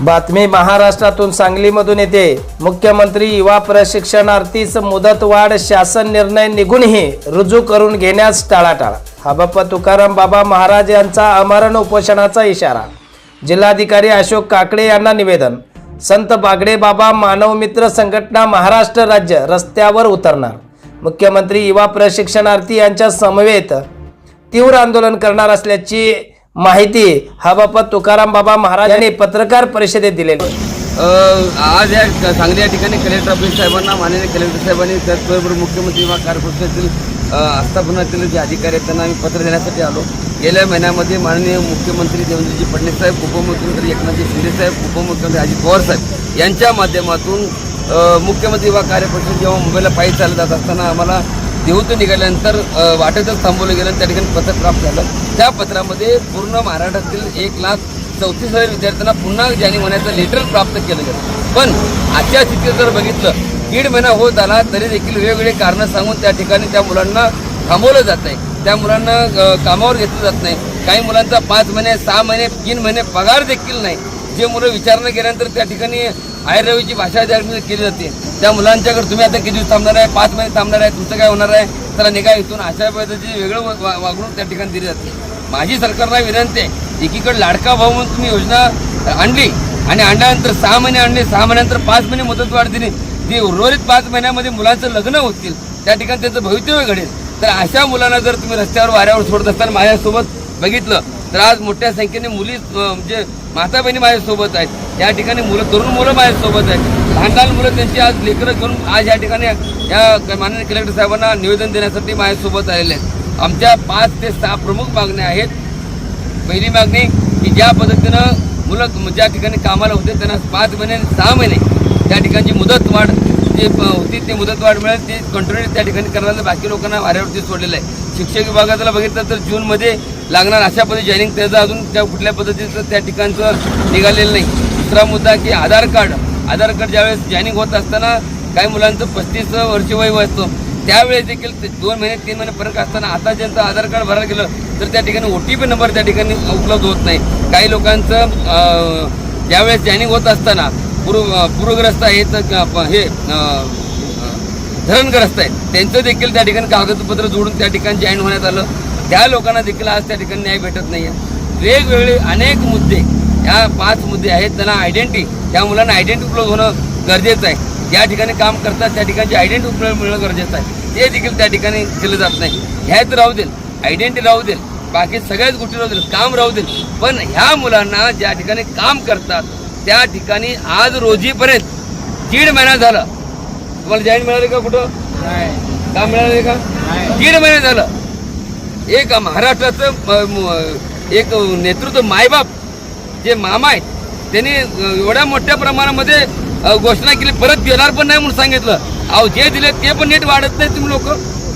बातमी महाराष्ट्रातून सांगलीमधून येते. मुख्यमंत्री युवा प्रशिक्षणार्थीच मुदतवाढ शासन निर्णय निघूनही रुजू करून घेण्यास टाळाटाळ. हा बाप्पा तुकाराम बाबा महाराज यांचा अमरण उपोषणाचा इशारा. जिल्हाधिकारी अशोक काकडे यांना निवेदन. संत बागडे बाबा मानवमित्र संघटना महाराष्ट्र राज्य रस्त्यावर उतरणार. मुख्यमंत्री युवा प्रशिक्षणार्थी यांच्या समवेत तीव्र आंदोलन करणार असल्याची माहिती हा बाप्पा तुकाराम बाबा महाराज यांनी पत्रकार परिषदेत दिलेली. आज या सांगली या ठिकाणी कलेक्टर ऑफिस साहेबांना माननीय कलेक्टर साहेबांनी त्याचबरोबर मुख्यमंत्री व कार्यपक्षातील आस्थापनातील जे अधिकारी आहेत त्यांना आम्ही पत्र देण्यासाठी आलो. गेल्या महिन्यामध्ये माननीय मुख्यमंत्री देवेंद्रजी फडणवीस साहेब उपमुख्यमंत्री एकनाथजी शिंदे साहेब उपमुख्यमंत्री अजित पवार साहेब यांच्या माध्यमातून मुख्यमंत्री व कार्यपक्ष जेव्हा मुंबईला पायी चालत जात असताना आम्हाला देहूतून निघाल्यानंतर वाटेतच थांबवलं गेलं त्या ठिकाणी पत्र प्राप्त झालं. त्या पत्रामध्ये पूर्ण महाराष्ट्रातील एक लाख चौतीस हजार विद्यार्थ्यांना पुन्हा जाणी होण्याचं लेटर प्राप्त केलं गेलं. पण आजच्या स्थितीत जर बघितलं दीड महिना होत आला तरी देखील वेगवेगळे कारणं सांगून त्या ठिकाणी त्या मुलांना थांबवलं जात नाही. त्या मुलांना कामावर घेतलं जात नाही. काही मुलांचा पाच महिने सहा महिने तीन महिने पगार देखील नाही. जे मुलं विचारणं केल्यानंतर त्या ठिकाणी आयरवीची भाषा त्या केली जाते त्या मुलांच्याकडे तुम्ही आता किती दिवस थांबणार आहे? पाच महिने थांबणार आहे? तुमचं काय होणार आहे? त्याला निघा इथून. अशा पद्धतीची वेगळं वा- वागणूक त्या ठिकाणी दिली जाते. माझी सरकारला विनंती आहे एकीकडे लाडका भाऊ म्हणून तुम्ही योजना आणली आणि आणल्यानंतर सहा महिने आणले सहा महिन्यानंतर पाच महिने मुदतवाढ दिली. ती उर्वरित पाच महिन्यामध्ये मुलांचं लग्न होतील त्या ठिकाणी त्यांचं भवितव्य घडेल. तर अशा मुलांना जर तुम्ही रस्त्यावर वाऱ्यावर सोडत असताना माझ्यासोबत बघितलं तर आज मोठ्या संख्येने मुली म्हणजे माता बहिणी माझ्यासोबत आहेत. या ठिकाणी मुलं तरुण मुलं माझ्यासोबत आहेत. लहान लहान मुलं त्यांची आज लेकरं घेऊन आज या ठिकाणी या माननीय कलेक्टर साहेबांना निवेदन देण्यासाठी माझ्यासोबत आलेले आहेत. आमच्या पाच ते सहा प्रमुख मागण्या आहेत. पहिली मागणी की ज्या पद्धतीनं मुलं ज्या ठिकाणी कामाला होते त्यांना पाच महिने सहा महिने त्या ठिकाणची मुदतवाढ जी होती ती मुदतवाढ मिळेल ती कंटिन्यू त्या ठिकाणी करायला बाकी लोकांना वाऱ्यावरती सोडलेलं आहे. शिक्षक विभागाला बघितलं तर जूनमध्ये लागणार अशा पद्धती जॉईनिंग त्याचं अजून त्या कुठल्या पद्धतीचं त्या ठिकाणचं निघालेलं नाही. दुसरा मुद्दा की आधार कार्ड. आधार कार्ड ज्यावेळेस जॉईनिंग होत असताना काही मुलांचं पस्तीस वर्ष वय असतं. त्यावेळेस देखील ते दोन महिने तीन महिने फरक असताना आता ज्यांचं आधार कार्ड भरायला गेलं तर त्या ठिकाणी ओ टी पी नंबर त्या ठिकाणी उपलब्ध होत नाही. काही लोकांचं ज्यावेळेस जॉईनिंग होत असताना पूर्व पूरग्रस्त आहेत हे धरणग्रस्त आहेत. त्यांचं देखील त्या ठिकाणी कागदपत्र जोडून त्या ठिकाणी जॉईन होण्यात आलं. त्या लोकांना देखील आज त्या ठिकाणी न्याय भेटत नाही आहे वेगवेगळे अनेक मुद्दे या पाच मुद्दे आहेत त्यांना आयडेंटिटी त्या मुलांना आयडेंटिटी उपलब्ध होणं गरजेचं आहे. ज्या ठिकाणी काम करतात त्या ठिकाणची आयडेंटिटी उपलब्ध मिळणं गरजेचं आहे. ते देखील त्या ठिकाणी केलं जात नाही. ह्यात राहू देईल आयडेंटिटी राहू देईल बाकी सगळ्याच गोष्टी राहू देईल काम राहू देईल पण ह्या मुलांना ज्या ठिकाणी काम करतात त्या ठिकाणी आज रोजीपर्यंत दीड महिना झाला. तुम्हाला जॉईन मिळाले का कुठं? काम मिळाले का? दीड महिने झालं. एक महाराष्ट्राचं एक नेतृत्व मायबाप जे मामा आहेत त्यांनी एवढ्या मोठ्या प्रमाणामध्ये घोषणा केली परत देणार पण नाही म्हणून सांगितलं. अहो जे दिले ते पण नीट वाढत नाही तुम्ही लोक.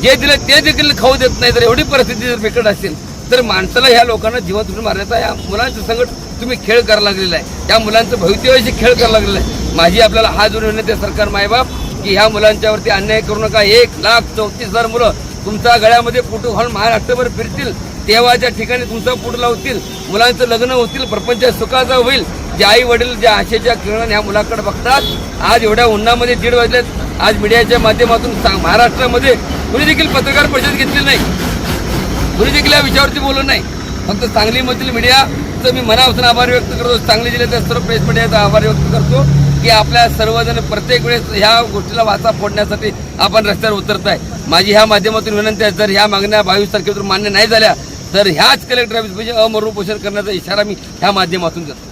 जे दिले ते देखील खाऊ देत नाही तर एवढी परिस्थिती जर बिकट असेल तर माणसाला ह्या लोकांना जीवन तुम्ही मारण्याचा या मुलांचं संकट तुम्ही खेळ करायला लागलेला आहे. त्या मुलांचं भवितव्याशी खेळ करायला लागलेला आहे. माझी आपल्याला हा जोडून विनंती सरकार मायबाप की ह्या मुलांच्यावरती अन्याय करू नका. एक लाख चौतीस हजार मुलं तुमच्या गळ्यामध्ये फोटो घालून महाराष्ट्रभर फिरतील तेव्हाच्या ठिकाणी तुमचा पुढ लावतील मुलांचं लग्न होतील प्रपंच सुखाचा होईल. जे आई वडील ज्या आशेच्या किरण ह्या मुलाकडे बघतात आज एवढ्या उन्हामध्ये दीड वाजलेत. आज मीडियाच्या माध्यमातून महाराष्ट्रामध्ये कुणी देखील पत्रकार परिषद घेतली नाही? कुणी देखील या विषयावरती बोललं नाही? फक्त सांगलीमधील मीडियाचं मी मनापासून आभार व्यक्त करतो. सांगली जिल्ह्यातल्या सर्व प्रेस मीडियाचा आभार व्यक्त करतो. की आपल्या सर्वजण प्रत्येक वेळेस ह्या गोष्टीला वाचा फोडण्यासाठी आपण रस्त्यावर उतरत आहे माझी ह्या माध्यमातून विनंती आहे जर ह्या मागण्या बावीस तारखेपासून मान्य नाही झाल्या तर ह्याच कलेक्टर ऑफिस म्हणजे अमरण करण्याचा इशारा मी ह्या माध्यमातून देतो.